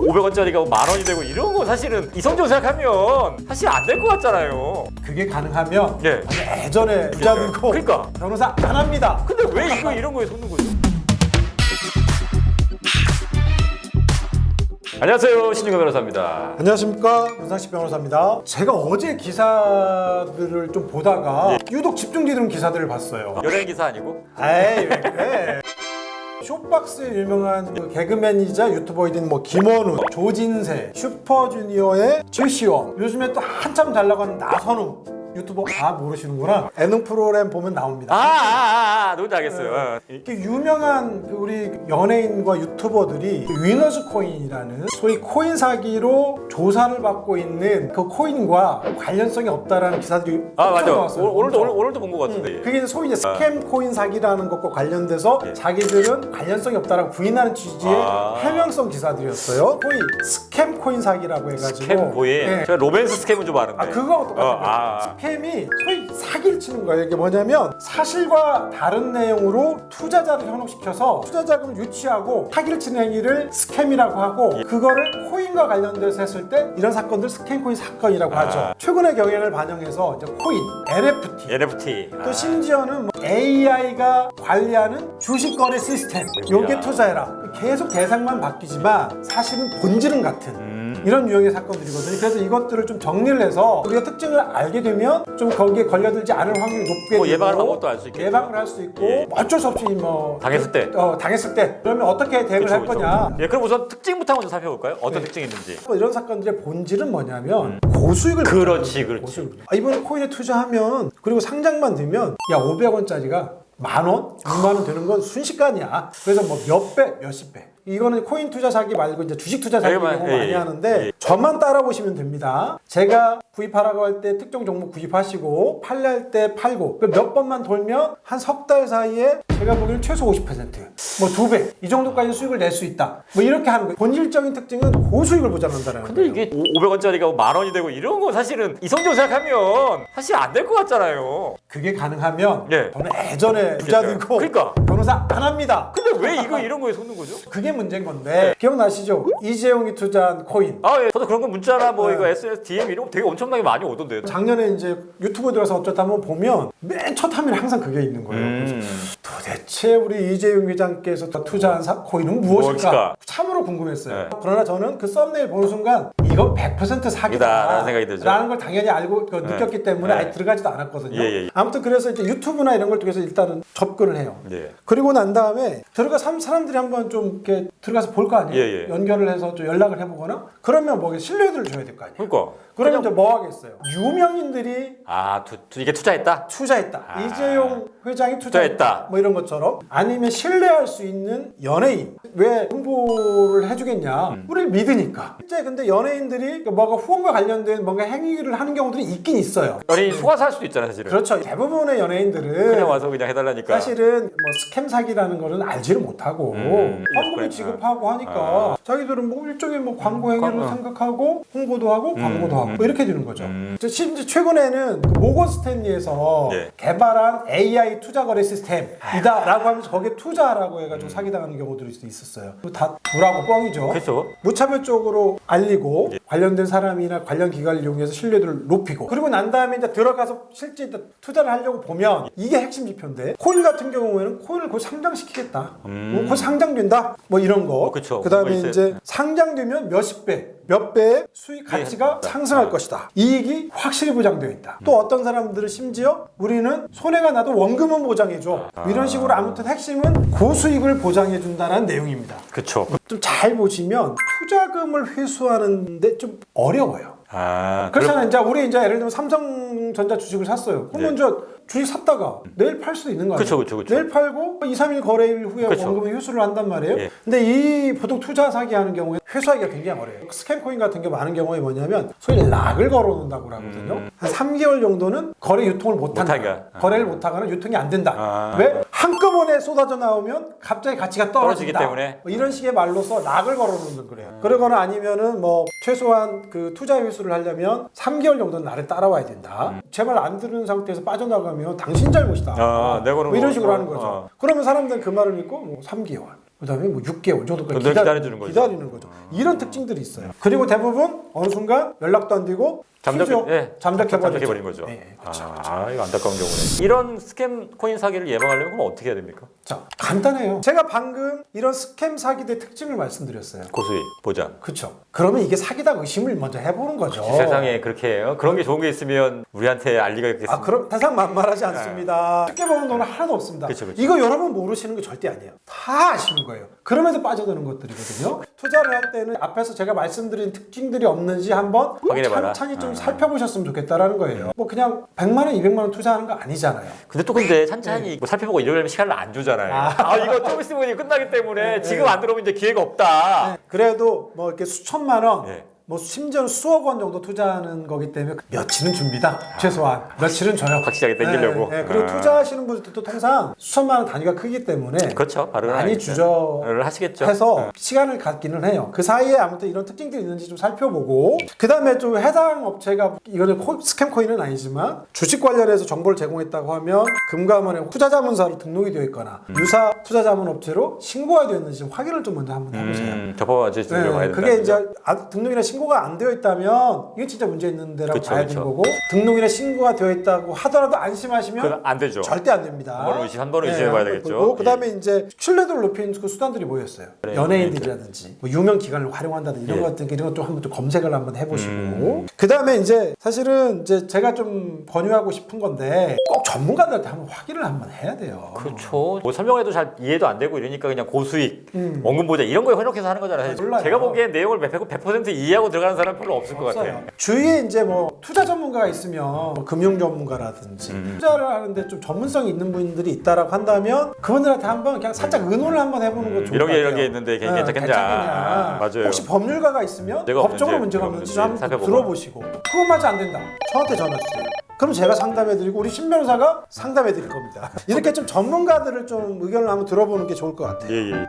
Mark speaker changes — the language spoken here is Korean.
Speaker 1: 500원짜리가 만 원이 되고 이런 거 사실은 이성적으로 생각하면 사실 안 될 것 같잖아요.
Speaker 2: 그게 가능하면
Speaker 1: 예.
Speaker 2: 아니, 예전에 부자 들고
Speaker 1: 그러니까.
Speaker 2: 변호사 안 합니다.
Speaker 1: 근데 왜 이거 이런 거에 속는 거죠? 안녕하세요 신중근 변호사입니다.
Speaker 2: 안녕하십니까 문상식 변호사입니다. 제가 어제 기사들을 좀 보다가 유독 집중되는 기사들을 봤어요.
Speaker 1: 연예인 기사 아니고?
Speaker 2: 에이 왜 그래? 쇼박스의 유명한 그 개그맨이자 유튜버이던 뭐 김원우, 조진세, 슈퍼주니어의 최시원, 요즘에 또 한참 잘 나가는 나선우 유튜버 다 모르시는구나. 예능 프로그램 보면 나옵니다.
Speaker 1: 아, 아, 아, 아 누군지 알겠어요. 어.
Speaker 2: 이렇게 유명한 그 우리 연예인과 유튜버들이 그 위너스 코인이라는 소위 코인 사기로 조사를 받고 있는 그 코인과 관련성이 없다라는 기사들이
Speaker 1: 아
Speaker 2: 엄청
Speaker 1: 맞아.
Speaker 2: 나왔어요.
Speaker 1: 오, 늘도. 오늘, 오늘도 본 것 같은데.
Speaker 2: 그게 이제 소위 이제 스캠 코인 사기라는 것과 관련돼서
Speaker 1: 예.
Speaker 2: 자기들은 관련성이 없다라고 부인하는 취지의
Speaker 1: 아.
Speaker 2: 해명성 기사들이었어요. 소위 스캠 코인 사기라고 해가지고
Speaker 1: 스캠 고에
Speaker 2: 예.
Speaker 1: 제가 로맨스 스캠은 좀 아는데.
Speaker 2: 아 그거하고 똑같은
Speaker 1: 어,
Speaker 2: 거예요.
Speaker 1: 아.
Speaker 2: 스캠이 소위 사기를 치는 거예요. 이게 뭐냐면 사실과 다른 내용으로 투자자를 현혹시켜서 투자 자금을 유치하고 사기를 치는 행위를 스캠이라고 하고
Speaker 1: 예.
Speaker 2: 그거를 코인과 관련돼서 했을 때 이런 사건들 스캠 코인 사건이라고
Speaker 1: 아.
Speaker 2: 하죠. 최근의 경향을 반영해서 이제 코인, NFT
Speaker 1: NFT.
Speaker 2: 또
Speaker 1: 아.
Speaker 2: 심지어는 뭐 AI가 관리하는 주식 거래 시스템 요게
Speaker 1: 야.
Speaker 2: 투자해라 계속 대상만 바뀌지만 사실은 본질은 같은
Speaker 1: 음.
Speaker 2: 이런 유형의 사건들이거든요 그래서 이것들을 좀 정리를 해서 우리가 특징을 알게 되면 좀 거기에 걸려들지 않을 확률이 높게
Speaker 1: 뭐 예방을 방법도 알 수 있겠죠.
Speaker 2: 예방을 할 수 있고
Speaker 1: 예.
Speaker 2: 뭐 어쩔 수 없이 뭐
Speaker 1: 당했을 때.
Speaker 2: 어, 당했을 때 그러면 어떻게 대응을
Speaker 1: 그쵸,
Speaker 2: 할
Speaker 1: 그쵸.
Speaker 2: 거냐
Speaker 1: 예, 그럼 우선 특징부터 먼저 살펴볼까요? 어떤
Speaker 2: 네.
Speaker 1: 특징이 있는지.
Speaker 2: 뭐 이런 사건들의 본질은 뭐냐면 고수익을
Speaker 1: 음. 그렇지,
Speaker 2: 보자는 거예요,
Speaker 1: 그렇지.
Speaker 2: 고수익을. 아, 이번에 코인에 투자하면 그리고 상장만 되면 야 500원짜리가 만 원, 2만 원 되는 건 순식간이야. 그래서 뭐 몇 배, 몇십 배. 이거는 코인 투자 사기 말고 이제 주식 투자 사기. 경우
Speaker 1: 예,
Speaker 2: 많이
Speaker 1: 예.
Speaker 2: 하는데
Speaker 1: 예.
Speaker 2: 저만 따라보시면 됩니다. 제가 구입하라고 할 때 특정 종목 구입하시고 팔랄 때 팔고 그몇 번만 돌면 한 석 달 사이에 제가 보기에는 최소 50%뭐 두 배 이 정도까지 수익을 낼 수 있다. 뭐 이렇게 하는 거예요. 본질적인 특징은 고수익을 보장한다는 거예요.
Speaker 1: 근데 이게 500원짜리가 만 원이 되고 이런 거 사실은 이성적으로 생각하면 사실 안 될 것 같잖아요.
Speaker 2: 그게 가능하면
Speaker 1: 예.
Speaker 2: 저는 예전에 부자 들고
Speaker 1: 그러니까.
Speaker 2: 변호사 안 합니다.
Speaker 1: 근데 왜 이거 이런 거에 속는 거죠?
Speaker 2: 그게 문제인 건데 기억나시죠? 이재용이 투자한 코인.
Speaker 1: 아, 예. 저도 그런 거 문자나 뭐
Speaker 2: 네.
Speaker 1: 이거 SNS DM 이런 거 되게 엄청나게 많이 오던데요.
Speaker 2: 작년에 이제 유튜브 들어서 어쩌다 한번 보면 맨 첫 화면에 항상 그게 있는 거예요.
Speaker 1: 음.
Speaker 2: 도대체 우리 이재용 회장께서 투자한 사, 코인은 무엇일까?
Speaker 1: 무엇일까?
Speaker 2: 참으로 궁금했어요.
Speaker 1: 네.
Speaker 2: 그러나 저는 그 썸네일 보는 순간 이거 100% 사기다.
Speaker 1: 이다라는 생각이 들죠.
Speaker 2: 라는 걸 당연히 알고 그
Speaker 1: 네.
Speaker 2: 느꼈기 때문에
Speaker 1: 네.
Speaker 2: 아예 들어가지도 않았거든요.
Speaker 1: 예, 예, 예.
Speaker 2: 아무튼 그래서 이제 유튜브나 이런 걸 통해서 일단은 접근을 해요.
Speaker 1: 예.
Speaker 2: 그리고 난 다음에 들어가 사- 사람들이 한번 좀 이렇게 들어가서 볼 거 아니에요.
Speaker 1: 예, 예.
Speaker 2: 연결을 해서 좀 연락을 해보거나 그러면 뭐 신뢰도를 줘야 될 거 아니에요.
Speaker 1: 그러니까.
Speaker 2: 그러면 이제 뭐 하겠어요? 유명인들이
Speaker 1: 아, 투, 투, 이게 투자했다?
Speaker 2: 투자했다.
Speaker 1: 아.
Speaker 2: 이재용 회장이 투자했다.
Speaker 1: 투자했다.
Speaker 2: 뭐 이런 것처럼 아니면 신뢰할 수 있는 연예인 왜 홍보를 해주겠냐?
Speaker 1: 음.
Speaker 2: 우리를 믿으니까. 실제 근데 연예인 들이 뭔가 후원과 관련된 뭔가 행위를 하는 경우들이 있긴 있어요.
Speaker 1: 연예인 속아서 할 수도 있잖아요, 사실은.
Speaker 2: 그렇죠. 대부분의 연예인들은
Speaker 1: 그냥 와서 그냥 해달라니까.
Speaker 2: 사실은 뭐 스캠 사기라는 거는 알지를 못하고
Speaker 1: 음, 그래.
Speaker 2: 지급하고 하니까
Speaker 1: 아.
Speaker 2: 자기들은 뭐 일종의 뭐 광고 행위를
Speaker 1: 광고.
Speaker 2: 생각하고 홍보도 하고 광고도 하고
Speaker 1: 음.
Speaker 2: 뭐 이렇게 되는 거죠.
Speaker 1: 음.
Speaker 2: 저 심지어 최근에는 그 모건 스탠리에서
Speaker 1: 예.
Speaker 2: 개발한 AI 투자 거래 시스템이다라고 하면서 거기에 투자하라고 해가지고 사기당하는 경우들이 있었어요. 다 불하고 뻥이죠.
Speaker 1: 그렇죠.
Speaker 2: 무차별적으로 알리고
Speaker 1: 예. 관련된
Speaker 2: 사람이나 관련 기관을 이용해서 신뢰도를 높이고 그리고 난 다음에 이제 들어가서 실제 투자를 하려고 보면 이게 핵심 지표인데 코인 같은 경우에는 코인을 곧 상장시키겠다.
Speaker 1: 음.
Speaker 2: 곧 상장된다. 뭐 이런 거.
Speaker 1: 어, 그쵸.
Speaker 2: 그다음에 이제 상장되면 몇십 배, 몇 배의 수익 가치가
Speaker 1: 예.
Speaker 2: 상승할
Speaker 1: 아.
Speaker 2: 것이다. 이익이 확실히 보장되어 있다. 또 어떤 사람들은 심지어 우리는 손해가 나도 원금은 보장해 줘.
Speaker 1: 아.
Speaker 2: 이런 식으로 아무튼 핵심은 고수익을 보장해 준다는 내용입니다.
Speaker 1: 그쵸.
Speaker 2: 좀 잘 보시면 투자금을 회수하는데 좀 어려워요.
Speaker 1: 아,
Speaker 2: 그렇잖아요. 이제 우리 이제 예를 들면 삼성전자 주식을 샀어요. 그러면
Speaker 1: 네.
Speaker 2: 이제 주식 샀다가 내일 팔 수도 있는 거 아니에요?
Speaker 1: 그쵸, 그쵸, 그쵸.
Speaker 2: 내일 팔고 2, 3일 거래일 후에
Speaker 1: 그쵸.
Speaker 2: 원금을 회수를 한단 말이에요.
Speaker 1: 예.
Speaker 2: 근데 이 보통 투자 사기 하는 경우에 회수하기가 굉장히 어려워요. 스캔 코인 같은 게 많은 경우에 뭐냐면 소위 락을 걸어놓는다고 하거든요.
Speaker 1: 음.
Speaker 2: 한 3개월 정도는 거래 유통을 못한다.
Speaker 1: 못하게. 아.
Speaker 2: 거래를 못하거나 유통이 안 된다.
Speaker 1: 아.
Speaker 2: 왜? 한꺼번에 쏟아져 나오면 갑자기 가치가
Speaker 1: 떨어지기
Speaker 2: 떨어진다.
Speaker 1: 때문에?
Speaker 2: 뭐 이런 식의 말로서 락을 걸어놓는 거래요. 그러거나 아니면은 뭐 최소한 그 투자 회수를 하려면 3개월 정도는 나를 따라와야 된다. 제말 안 들은 상태에서 빠져나가면 당신 잘못이다.
Speaker 1: 아,
Speaker 2: 뭐 이런
Speaker 1: 뭐,
Speaker 2: 식으로
Speaker 1: 어,
Speaker 2: 하는 거죠.
Speaker 1: 어.
Speaker 2: 그러면 사람들은 그 말을 믿고 뭐 3개월. 그다음에 뭐 6개월 정도까지
Speaker 1: 늘 기다려주는 거죠.
Speaker 2: 기다리는 거죠. 이런 특징들이 있어요. 그리고 대부분 어느 순간 연락도 안 되고
Speaker 1: 잠적, 예,
Speaker 2: 잠적해버리죠.
Speaker 1: 잠적해버린 거죠.
Speaker 2: 예, 그렇죠.
Speaker 1: 아, 이거 안타까운 경우네. 이런 스캠 코인 사기를 예방하려면 그럼 어떻게 해야 됩니까?
Speaker 2: 자, 간단해요. 제가 방금 이런 스캠 사기의 특징을 말씀드렸어요.
Speaker 1: 고수익, 보장.
Speaker 2: 그렇죠. 그러면 이게 사기다 의심을 먼저 해보는 거죠.
Speaker 1: 세상에 그렇게 해요? 그런 게 좋은 게 있으면 우리한테 알 리가 있겠습니까?
Speaker 2: 아, 그럼 세상 만만하지 않습니다. 쉽게 보는 돈은 하나도 없습니다.
Speaker 1: 네. 그쵸, 그쵸.
Speaker 2: 이거 여러분 모르시는 게 절대 아니에요. 다 아시는 거예요. 그럼에도 빠져드는 것들이거든요. 투자를 할 때는 앞에서 제가 말씀드린 특징들이 없는지 한번
Speaker 1: 확인해봐라.
Speaker 2: 찬찬히 좀
Speaker 1: 아.
Speaker 2: 살펴보셨으면 좋겠다라는 거예요. 뭐 그냥 100만 원, 200만 원 투자하는 거 아니잖아요.
Speaker 1: 근데 또 근데 찬찬히 뭐 살펴보고 이러려면 시간을 안 주잖아요.
Speaker 2: 네. 아.
Speaker 1: 아, 이거 좀 있으면 끝나기 때문에 지금 안 들어오면 이제 기회가 없다.
Speaker 2: 네, 그래도 뭐 이렇게 수천만 원,
Speaker 1: 네.
Speaker 2: 뭐 심지어는 수억 원 정도 투자하는 거기 때문에 며칠은 줍니다. 최소한 며칠은 줘요.
Speaker 1: 확실하게 땡기려고.
Speaker 2: 네, 네. 그리고
Speaker 1: 아.
Speaker 2: 투자하시는 분들도 통상 수천만 원 단위가 크기 때문에
Speaker 1: 그렇죠. 발언을
Speaker 2: 많이
Speaker 1: 하겠죠.
Speaker 2: 주저
Speaker 1: 를 하시겠죠.
Speaker 2: 해서 시간을 갖기는 해요. 그 사이에 아무튼 이런 특징들이 있는지 좀 살펴보고 그 다음에 좀 해당 업체가 이거는 코- 스캠 코인은 아니지만 주식 관련해서 정보를 제공했다고 하면 금감원에 투자자문사로 등록이 되어 있거나 유사 투자자문 업체로 신고가 되어 있는지 좀 확인을 좀 먼저 한번 해보세요.
Speaker 1: 음, 접어봐야지
Speaker 2: 네,
Speaker 1: 들어가야 된다.
Speaker 2: 그게 이제 아- 등록이나 신 고가 안 되어 있다면 이건 진짜 문제 있는 데라고
Speaker 1: 그쵸,
Speaker 2: 봐야
Speaker 1: 그쵸.
Speaker 2: 되는 거고 등록이나 신고가 되어 있다고 하더라도 안심하시면
Speaker 1: 안 되죠.
Speaker 2: 절대 안 됩니다.
Speaker 1: 한 번은 의심- 한 번은 의심해봐야 되겠죠.
Speaker 2: 그리고 그다음에 이제 신뢰도를 높이는 그 수단들이 뭐였어요?
Speaker 1: 그래,
Speaker 2: 연예인들이라든지 뭐 유명 기관을 활용한다든지 이런
Speaker 1: 예.
Speaker 2: 것 같은 게 이런 것도 한번 좀 검색을 한번 해보시고
Speaker 1: 음.
Speaker 2: 그다음에 이제 사실은 이제 제가 좀 권유하고 싶은 건데 꼭 전문가들한테 한번 확인을 한번 해야 돼요.
Speaker 1: 그렇죠. 뭐 설명해도 잘 이해도 안 되고 이러니까 그냥 고수익,
Speaker 2: 음.
Speaker 1: 원금 보장 이런 거에 현혹해서 하는 거잖아요.
Speaker 2: 몰라요.
Speaker 1: 제가 보기엔 내용을 100%, 100% 이해하고 들어가는 사람 별로 없을 것
Speaker 2: 같아요. 주위에 이제 뭐 투자 전문가가 있으면 뭐 금융 전문가라든지
Speaker 1: 음.
Speaker 2: 투자를 하는데 좀 전문성이 있는 분들이 있다라고 한다면 그분들한테 한번 그냥 살짝 의논을 한번 해보는 거
Speaker 1: 음,
Speaker 2: 좋을
Speaker 1: 이런 것게
Speaker 2: 같아요.
Speaker 1: 이런 게 있는데 괜-
Speaker 2: 네,
Speaker 1: 괜찮겠냐.
Speaker 2: 괜찮겠냐.
Speaker 1: 아, 맞아요.
Speaker 2: 혹시 법률가가 있으면
Speaker 1: 문제가
Speaker 2: 법적으로
Speaker 1: 없는지,
Speaker 2: 문제가
Speaker 1: 문제가
Speaker 2: 없는지 한번
Speaker 1: 살펴보고.
Speaker 2: 들어보시고 그것마저 안 된다. 저한테 전화 주세요. 그럼 제가 상담해드리고 우리 신 변호사가 상담해드릴 겁니다. 이렇게 좀 전문가들을 좀 의견을 한번 들어보는 게 좋을 것 같아요.
Speaker 1: 예, 예.